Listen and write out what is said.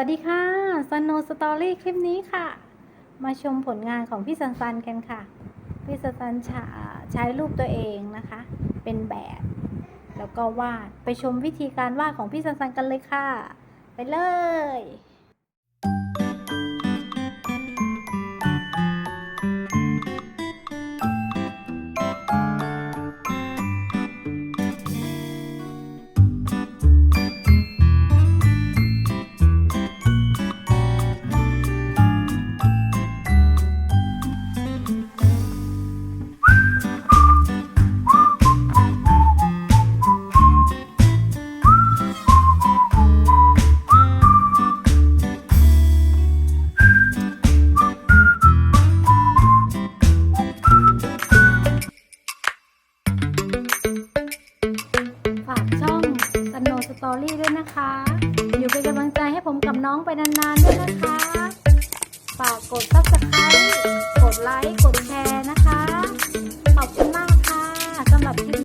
วัสดีค่ะซันโนสตอรี่คลิปนี้ค่ะ มาชมผลงานของพี่สันสันกันค่ะ พี่สันสันใช้รูปตัวเองนะคะ เป็นแบบ แล้วก็วาด ไปชมวิธีการวาดของพี่สันสันกันเลยค่ะ ไปเลย อรี่ด้วยนะคะ อยู่เป็นกำลังใจให้ผมกับน้องไปนานๆด้วยนะคะฝากกด Subscribe กดไลค์ กดแชร์นะคะ ขอบคุณมากค่ะสำหรับคลิป